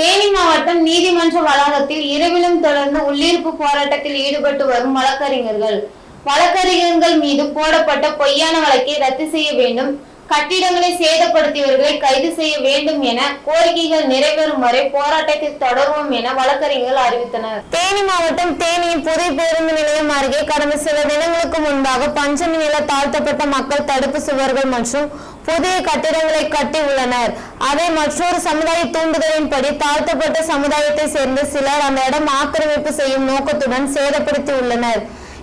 தேனி மாவட்டம் நீதிமன்ற வளாகத்தில் இரவிலும் தொடர்ந்து உள்ளிருப்பு போராட்டத்தில் ஈடுபட்டு வரும் வழக்கறிஞர்கள். வழக்கறிஞர்கள் மீது போடப்பட்ட பொய்யான வழக்கை ரத்து செய்ய வேண்டும். கட்டிடங்களை சேதப்படுத்தியவர்களை கைது செய்ய வேண்டும் என கோரிக்கைகள் நிறைவேறும் வரை போராட்டத்தை தொடர்வோம் என வழக்கறிஞர்கள் அறிவித்தனர். தேனி மாவட்டம் தேனியின் புதிய பேருந்து நிலையம் அருகே கடந்த சில தினங்களுக்கு முன்பாக பஞ்சமி நில தாழ்த்தப்பட்ட மக்கள் தடுப்பு சுவர்கள் மற்றும் புதிய கட்டிடங்களை கட்டி உள்ளனர். அதை மற்றொரு சமுதாய தூண்டுதலின்படி தாழ்த்தப்பட்ட சமுதாயத்தை சேர்ந்த சிலர் அந்த இடம் ஆக்கிரமிப்பு செய்யும் நோக்கத்துடன் சேதப்படுத்தி உள்ளனர்.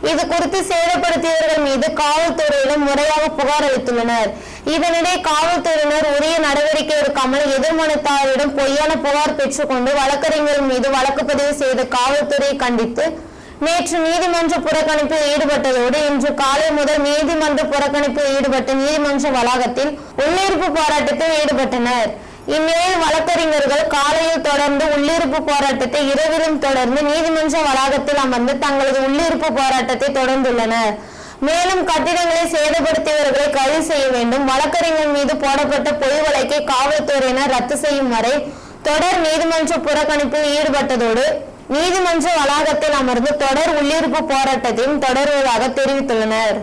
இது குறித்து சேதப்படுத்தியவர்கள் மீது காவல்துறையிடம் முறையாக புகார் அளித்துள்ளனர். இதனிடையே காவல்துறையினர் உரிய நடவடிக்கை எடுக்காமல் எதிர்மனுத்தாரிடம் பொய்யான புகார் பெற்றுக்கொண்டு வழக்கறிஞர் மீது வழக்கு பதிவு செய்த காவல்துறையை கண்டித்து நேற்று நீதிமன்ற புறக்கணிப்பில் ஈடுபட்டதோடு இன்று காலை முதல் நீதிமன்ற புறக்கணிப்பில் ஈடுபட்ட நீதிமன்ற வளாகத்தில் உள்ளிருப்பு போராட்டத்தில் ஈடுபட்டனர். இந்நிலையில் வழக்கறிஞர்கள் காலையில் தொடர்ந்து உள்ளிருப்பு போராட்டத்தை இரவிலும் தொடர்ந்து நீதிமன்ற வளாகத்தில் அமர்ந்து தங்களது உள்ளிருப்பு போராட்டத்தை தொடர்ந்துள்ளனர். மேலும் கட்டிடங்களை சேதப்படுத்தியவர்களை கைது செய்ய வேண்டும். வழக்கறிஞர் மீது போடப்பட்ட பொய் வழக்கை காவல்துறையினர் ரத்து செய்யும் வரை தொடர் நீதிமன்ற புறக்கணிப்பில் ஈடுபட்டதோடு நீதிமன்ற வளாகத்தில் அமர்ந்து தொடர் உள்ளிருப்பு போராட்டத்தையும் தொடர்வதாக தெரிவித்துள்ளனர்.